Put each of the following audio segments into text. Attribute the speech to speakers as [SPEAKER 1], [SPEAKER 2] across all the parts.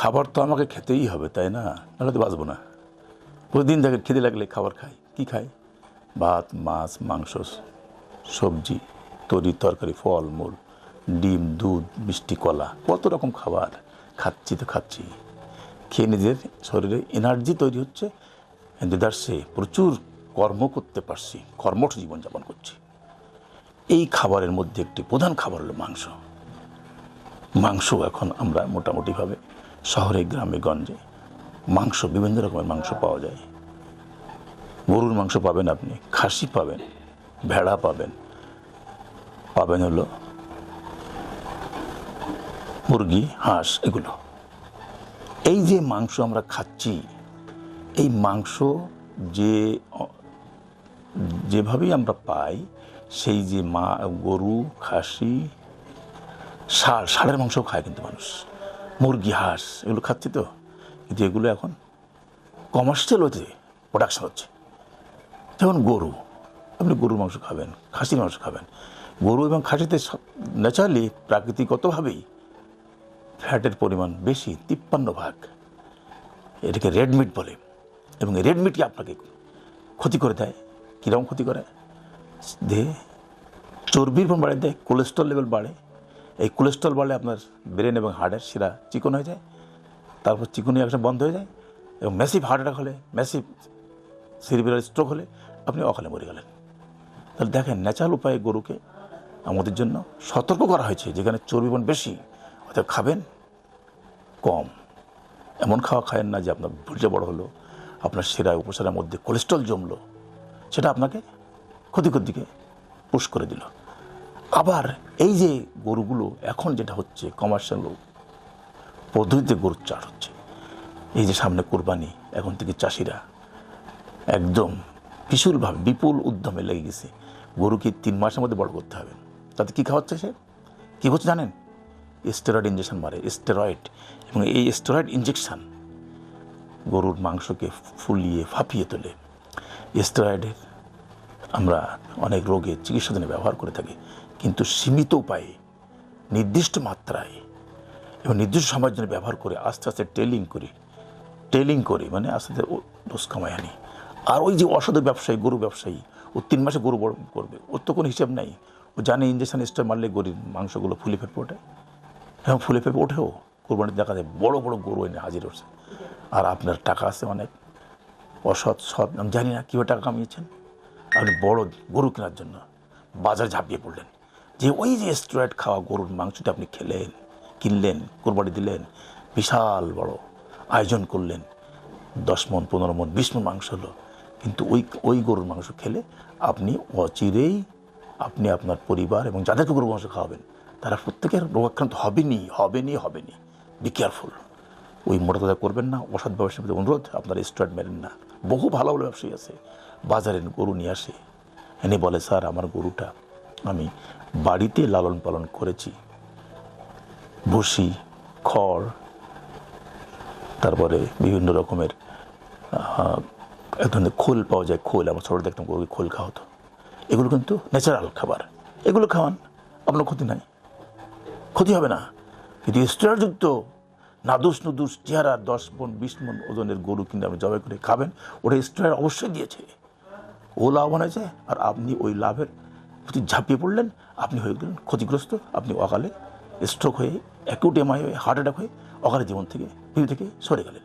[SPEAKER 1] খাবার তো আমাকে খেতেই হবে, তাই না? নাহলে তো বাঁচবো না। প্রতিদিন দেখে খেতে লাগলে খাবার খাই। কি খাই? ভাত, মাছ, মাংস, সবজি, তরি তরকারি, ফল, মূল, ডিম, দুধ, মিষ্টি, কলা, কত রকম খাবার খাচ্ছি তো খাচ্ছি। খেয়ে নিজের শরীরে এনার্জি তৈরি হচ্ছে দেদার্সে প্রচুর কর্ম করতে পারছি, কর্মঠ জীবনযাপন করছি। এই খাবারের মধ্যে একটি প্রধান খাবার হলো মাংস। মাংস এখন আমরা মোটামুটিভাবে শহরে, গ্রামে, গঞ্জে মাংস, বিভিন্ন রকমের মাংস পাওয়া যায়। গরুর মাংস পাবেন আপনি, খাসি পাবেন, ভেড়া পাবেন। পাবেন হলো মুরগি, হাঁস এগুলো। এই যে মাংস আমরা খাচ্ছি, এই মাংস যে যেভাবেই আমরা পাই, সেই যে মা, গরু, খাসি ষাঁড় ষাঁড়ের মাংস খায় কিন্তু মানুষ। মুরগি হাঁস, এগুলো খাচ্ছি তো। কিন্তু এগুলো এখন কমার্শিয়াল হচ্ছে প্রোডাকশন হচ্ছে। যেমন গরু, আপনি গরুর মাংস খাবেন, খাসির মাংস খাবেন। গরু এবং খাসিতে সব ন্যাচারালি প্রাকৃতিকগতভাবেই ফ্যাটের পরিমাণ বেশি, তিপ্পান্ন ভাগ। এটাকে রেড মিট বলে। এবং রেড মিটই আপনাকে ক্ষতি করে দেয়। কীরকম ক্ষতি করে? দেহে চর্বির পরিমাণ বাড়িয়ে দেয় কোলেস্ট্রল লেভেল বাড়ে। এই কোলেস্ট্রল বাড়লে আপনার ব্রেন এবং হার্টের শিরা চিকন হয়ে যায়, তারপর চিকনি একটা বন্ধ হয়ে যায় এবং ম্যাসিভ হার্ট অ্যাটাক হলে ম্যাসিভ সিরিবেরাল স্ট্রোক হলে আপনি অকালে মরে গেলেন। তাহলে দেখেন ন্যাচারাল উপায়ে গরুকে আমাদের জন্য সতর্ক করা হয়েছে, যেখানে চর্বিবন বেশি, অর্থাৎ খাবেন কম। এমন খাওয়া খায়েন না যে আপনার ভুলটা বড় হলো, আপনার শিরায় উপসারের মধ্যে কোলেস্ট্রল জমলো, সেটা আপনাকে ক্ষতিকর দিকে পুশ করে দিল। আবার এই যে গরুগুলো, এখন যেটা হচ্ছে কমার্শিয়াল পদ্ধতিতে গরুর চাষ হচ্ছে। এই যে সামনে কোরবানি, এখন থেকে চাষিরা একদম বিশুলভাবে বিপুল উদ্যমে লেগে গেছে। গরুকে তিন মাসের মধ্যে বড় করতে হবে। তাতে কী খাওয়াচ্ছে সে? কী হচ্ছে জানেন? স্টেরয়েড ইঞ্জেকশন মারে স্টেরয়েড এবং এই স্টেরয়েড ইঞ্জেকশন গরুর মাংসকে ফুলিয়ে, ফাঁপিয়ে তোলে। স্টেরয়েডের আমরা অনেক রোগে চিকিৎসাধনে ব্যবহার করে থাকি, কিন্তু সীমিত উপায়ে, নির্দিষ্ট মাত্রায় এবং নির্দিষ্ট সময়ের জন্য ব্যবহার করে আস্তে আস্তে টেলিং করি। টেলিং করি মানে আস্তে আস্তে দোষ কামায় আনি। আর ওই যে অসাধু ব্যবসায়ী, গরু ব্যবসায়ী, ও তিন মাসে গরু বড় করবে, ওর তো কোনো হিসাব নাই। ও জানে ইঞ্জেকশন স্টোর মারলে গরিব মাংসগুলো ফুলে ফেপে ওঠে। এবং ফুলে ফেপে ওঠেও। কোরবানিতে দেখা যায় বড় বড় গরু এনে হাজির হচ্ছে। আর আপনার টাকা আছে অনেক। অসৎ, সৎ, আমি জানি না কীভাবে টাকা কামিয়েছেন। আপনি বড় গরু কেনার জন্য বাজারে ঝাঁপিয়ে পড়লেন। যে ওই যে স্ট্রয়েড খাওয়া গরুর মাংসটা আপনি খেলেন, কিনলেন, কোরবানি দিলেন, বিশাল বড় আয়োজন করলেন। দশ মন, পনেরো মন, বিশ মন মাংস হলো। কিন্তু ওই ওই গরুর মাংস খেলে আপনি অচিরেই আপনি আপনার পরিবার এবং যাদেরকে গরুর মাংস খাওয়াবেন, তারা প্রত্যেকের রোগাক্রান্ত হবেনি হবেনি হবেনি। বি কেয়ারফুল ওই মোটা করবেন না। অসৎ ব্যবসার প্রতি অনুরোধ, আপনারা স্ট্রেট মেরেন না। বহু ভালো ভালো ব্যবসায়ী আছে। বাজারে গরু নিয়ে আসে। এনে বলে, স্যার, আমার গরুটা আমি বাড়িতে লালন পালন করেছি। ভুসি, খড়, তারপরে বিভিন্ন রকমের এক ধরনের খোল পাওয়া যায়, খোল। আমার ছোটো দেখতাম গরুকে খোল খাওয়া হতো। এগুলো কিন্তু ন্যাচারাল খাবার। এগুলো খাওয়ান, আপনার ক্ষতি নাই। ক্ষতি হবে না। কিন্তু স্টেরযুক্ত নাদুস নুদুস চেহারা, দশ মন, বিশ মন ওজনের গরু কিন্তু আপনি জবাই করে খাবেন। ওটা স্টেরয়েড অবশ্যই দিয়েছে। ও লাভবান হয়েছে আর আপনি ওই লাভের প্রতি ঝাঁপিয়ে পড়লেন, আপনি হয়ে গেলেন ক্ষতিগ্রস্ত, আপনি অকালে স্ট্রোক হয়ে অ্যাকিউট এমআই হয়ে হার্ট অ্যাটাক হয়ে, অকালে জীবন থেকে, পৃথিবী থেকে সরে গেলেন।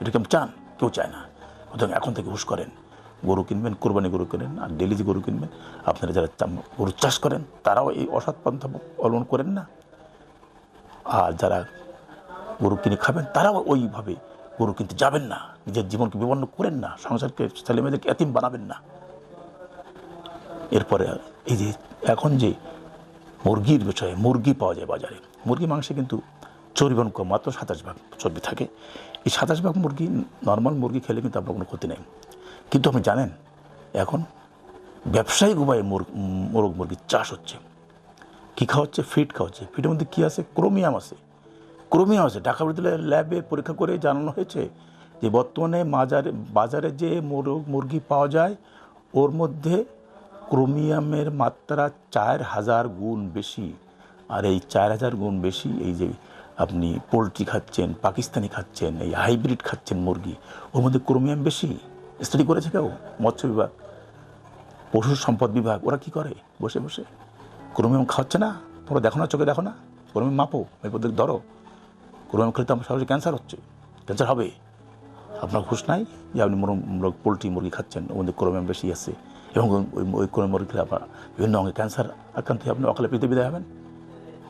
[SPEAKER 1] এটা কেমন চান? কেউ চায় না। সুতরাং এখন থেকে হুশ করেন। গরু কিনবেন, কোরবানি গরু কিনেন, আর ডেলি যে গরু কিনবেন, আপনারা যারা গরু চাষ করেন, তারাও এই অসৎ পন্থা অবলম্বন করেন না। আর যারা গরু কিনে খাবেন, তারাও ওইভাবে গরু কিনতে যাবেন না, নিজের জীবনকে বিপন্ন করেন না, সংসারকে, ছেলে মেয়েদেরকে এতিম বানাবেন না। এরপরে এই যে এখন যে মুরগির বিষয়ে, মুরগি পাওয়া যায় বাজারে, মুরগি মাংসে কিন্তু চর্বিবন কম মাত্র সাতাশ ভাগ চর্বি থাকে। এই সাতাশ ভাগ মুরগি নর্মাল মুরগি খেলে কিন্তু আপনার কোনো ক্ষতি নেই। কিন্তু আপনি জানেন, এখন ব্যবসায়িক উপায়ে মুর- মোরগ মুরগির চাষ হচ্ছে। কী খাওয়াচ্ছে ফিড খাওয়াচ্ছে ফিডের মধ্যে কী আছে? ক্রোমিয়াম আছে। ক্রোমিয়াম আছে ঢাকা বিদ্যালয়ের ল্যাবে পরীক্ষা করে জানানো হয়েছে যে বর্তমানে মাজারে বাজারে যে মোরগ পাওয়া যায়, ওর মধ্যে ক্রোমিয়ামের মাত্রা চার হাজার গুণ বেশি। আর এই চার হাজার গুণ বেশি এই যে আপনি পোলট্রি খাচ্ছেন, পাকিস্তানি খাচ্ছেন, এই হাইব্রিড খাচ্ছেন মুরগি, ওর মধ্যে ক্রোমিয়াম বেশি? স্টাডি করেছে কেউ? মৎস্য বিভাগ? পশু সম্পদ বিভাগ? ওরা কি করে? বসে বসে। ক্রোমিয়াম খাচ্ছে না? তোমরা দেখো না, চোখে দেখো না? ক্রোমিয়াম মাপো এরপর ধরো। ক্রোমিয়াম খেলে তো আমার সহজে ক্যান্সার হচ্ছে। ক্যান্সার হবে। আপনার খুশ নাই যে আপনি পোলট্রি মুরগি খাচ্ছেন। মধ্যে ক্রোমিয়াম বেশি আছে। এবং ওই ওই মুরগি খেলে আপনার বিভিন্ন অঙ্গে ক্যান্সার আক্রান্ত হয়ে আপনি অকালে পৃথিবী বিদায় হবেন।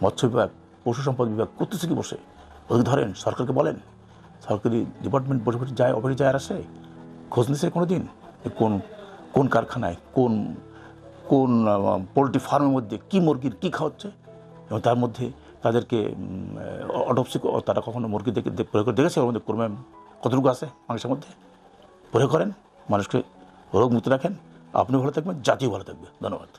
[SPEAKER 1] মৎস্য বিভাগ, পশু সম্পদ বিভাগ করতেছে কি বসে? ওদের ধরেন, সরকারকে বলেন, সরকারি ডিপার্টমেন্ট বসে বসে যায় অফিসে যায় আর আসে। খোঁজ নিছে কোনো দিন কোন কোন কারখানায়, কোন কোন পোলট্রি ফার্মের মধ্যে কি মুরগির কী খাওয়াচ্ছে এবং তার মধ্যে তাদেরকে অটোপসি তারা কখনো মুরগি দেখে প্রয়োগ করে দেখেছে? ওর মধ্যে ক্রমে কতটুকু আছে মাংসের মধ্যে? প্রয়োগ করেন, মানুষকে রোগ মুক্ত রাখেন। আপনি ভালো থাকবেন, জাতিও ভালো থাকবে। ধন্যবাদ।